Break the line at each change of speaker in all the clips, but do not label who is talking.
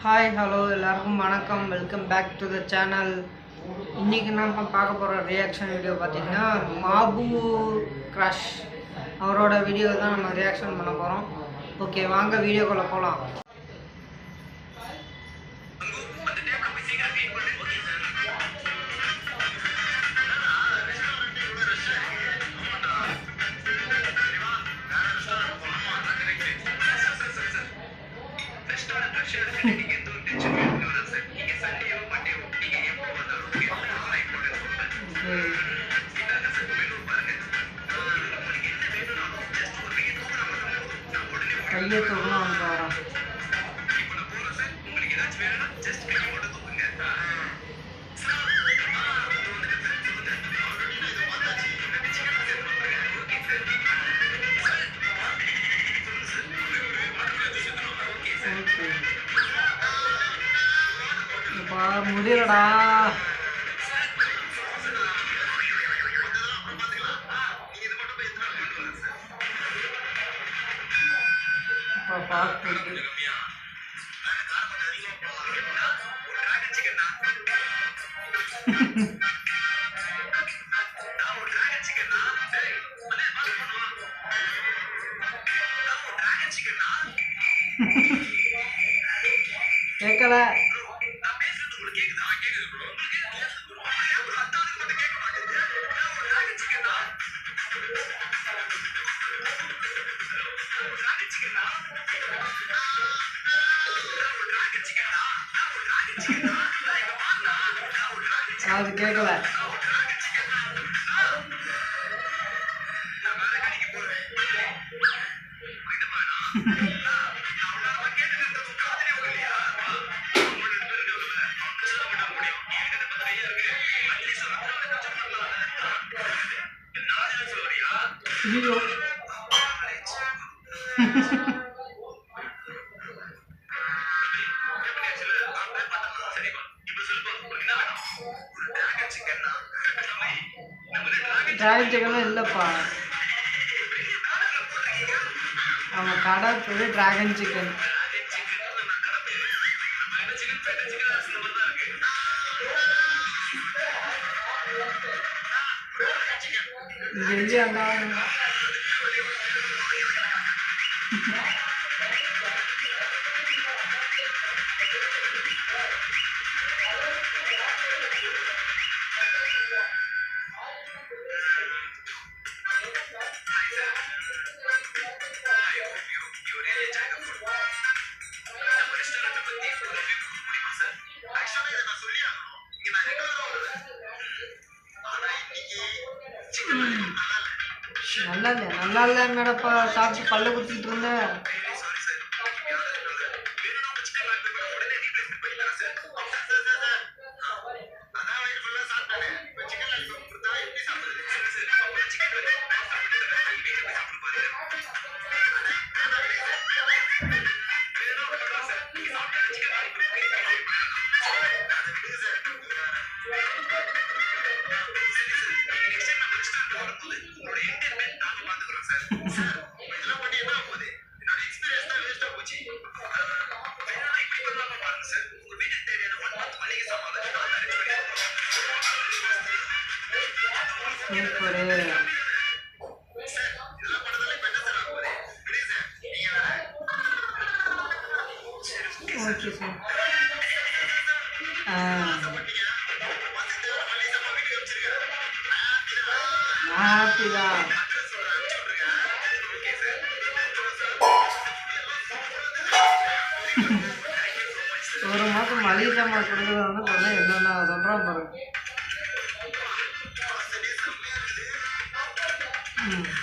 Hi hello எல்லாருக்கும் வணக்கம். Welcome back to the channel இன்றைக்கி நம்ம பார்க்க போகிற ரியாக்ஷன் வீடியோ பார்த்தீங்கன்னா மாபு க்ரஷ் அவரோட வீடியோ தான் நம்ம ரியாக்ஷன் பண்ண போகிறோம் ஓகே வாங்க வீடியோக்குள்ளே போகலாம் கையை தூக்கணும் வந்து வரோம் ஓகே அப்பா முடியலடா அப்பா பார்த்து கேட்கல அது கேட்கல ஐயோ டிராகன் சிக்கன்லாம் இல்லைப்பா. அவன் கடை பேர் டிராகன் சிக்கன் இங்க இல்லையாண்டா நல்லா இல்லை நல்லா இல்லை மேடப்பா சாப்பிட்டு பல்ல குத்திக்கிட்டு இருந்தேன் ஓகே சார் ஆ. ஹாப்பி தான் ஒரு மாதம் மளிகை சாமான் கொடுக்குறது வந்து என்னென்ன சொல்கிறான் பாருங்க Mm-hmm.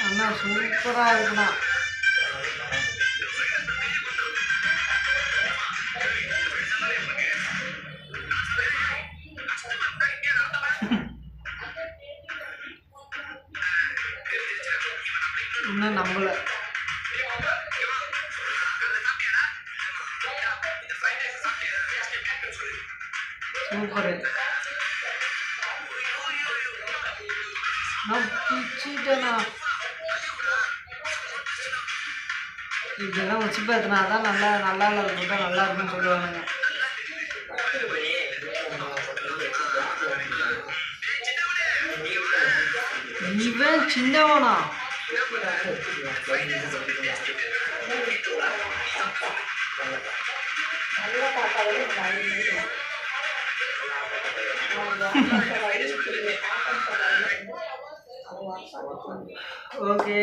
அண்ணா சூப்பராக இருக்குண்ணா இன்னும் நம்பல சூப்பரு. பிச்சுட்டேண்ணா இதெல்லாம் வச்சு பார்த்தனா தான் நல்லா நல்லா இல்லை தான் நல்லா இருக்குன்னு சொல்லுவானுங்க. இவன் சின்னவனா? ஓகே.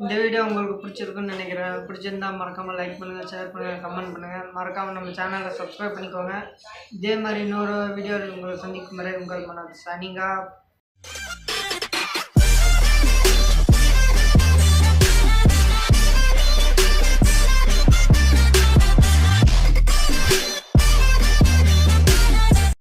இந்த வீடியோ உங்களுக்கு பிடிச்சிருக்குன்னு நினைக்கிறேன். பிடிச்சிருந்தா மறக்காமல் லைக் பண்ணுங்கள் ஷேர் பண்ணுங்கள் கமெண்ட் பண்ணுங்கள் மறக்காமல் நம்ம சேனலை சப்ஸ்கிரைப் பண்ணிக்கோங்க. இதே மாதிரி இன்னொரு வீடியோவில் உங்களை சந்திக்கும் வரை உங்கள் மன சனிங்கா